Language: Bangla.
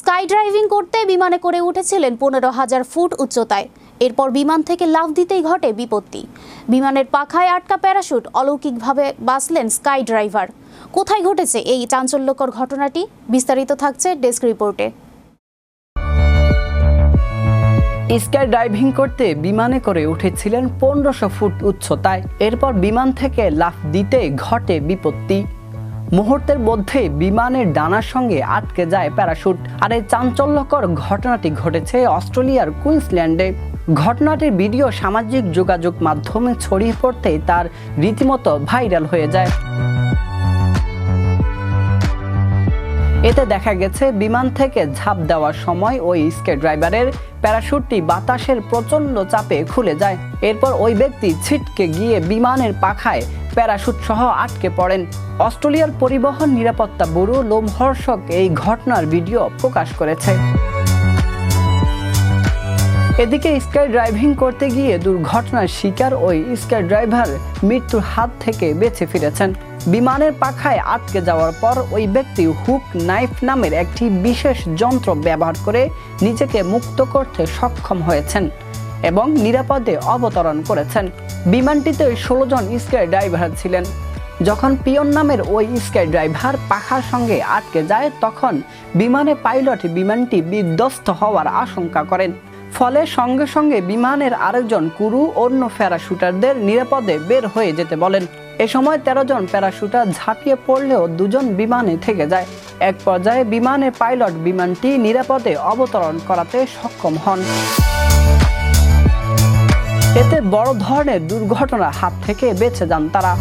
স্কাই ড্রাইভিং করতে বিমানে করে উঠেছিলেন পনেরো হাজার ফুট উচ্চতায়। এরপর বিমান থেকে লাফ দিতেই ঘটে বিপত্তি। বিমানের পাখায় আটকা প্যারাশুট, অলৌকিকভাবে বাঁচলেন স্কাই ড্রাইভার কোথায় ঘটেছে এই চাঞ্চল্যকর ঘটনাটি? বিস্তারিত থাকছে ডেস্ক রিপোর্টে। স্কাই ড্রাইভিং করতে বিমানে করে উঠেছিলেন পনেরোশো ফুট উচ্চতায়। এরপর বিমান থেকে লাফ দিতে ঘটে বিপত্তি। মুহূর্তের মধ্যে বিমানের ডানার সঙ্গে আটকে যায় প্যারাশুট। আর এই চাঞ্চল্যকর ঘটনাটি ঘটেছে অস্ট্রেলিয়ার কুইন্সল্যান্ডে। ঘটনাটির ভিডিও সামাজিক যোগাযোগ মাধ্যমে ছড়িয়ে পড়তেই তার রীতিমতো ভাইরাল হয়ে যায়। এতে দেখা গেছে, বিমান থেকে ঝাঁপ দেওয়ার সময় ওই স্কে ড্রাইভারের প্যারাশুটটি বাতাসের প্রচণ্ড চাপে খুলে যায়। এরপর ওই ব্যক্তি ছিটকে গিয়ে বিমানের পাখায় প্যারাশুট সহ আটকে পড়েন। অস্ট্রেলিয়ার পরিবহন নিরাপত্তা ব্যুরো লোমহর্ষক এই ঘটনার ভিডিও প্রকাশ করেছে। এদিকে স্কাই ড্রাইভিং করতে গিয়ে দুর্ঘটনার শিকার ওই স্কাই ড্রাইভার মৃত্যুর হাত থেকে বেঁচে ফিরেছেন। বিমানের পাখায় আটকে যাওয়ার পর ওই ব্যক্তি হুক নাইফ নামের একটি বিশেষ যন্ত্র ব্যবহার করে নিজেকে মুক্ত করতে সক্ষম হয়েছেন। এবং নিরাপদে অবতরণ করেছেন। বিমানটিতে ষোলো জন স্কাই ড্রাইভার ছিলেন। যখন পিয়ন নামের ওই স্কাই ড্রাইভার পাখার সঙ্গে আটকে যায়, তখন বিমানে পাইলট বিমানটি বিধ্বস্ত হওয়ার আশঙ্কা করেন। ফলে সঙ্গে সঙ্গে বিমানের আরেকজন কুরু, অন্য প্যারাশুটারদের নিরাপদে বের হয়ে যেতে বলেন। এ সময় তেরো জন প্যারাশুটার ঝাঁপিয়ে পড়লেও দুজন বিমানে থেকে যায়। এক পর্যায়ে বিমানের পাইলট বিমানটি নিরাপদে অবতরণ করাতে সক্ষম হন। এতে বড় ধরনের দুর্ঘটনার হাত থেকে বেঁচে যান তারা।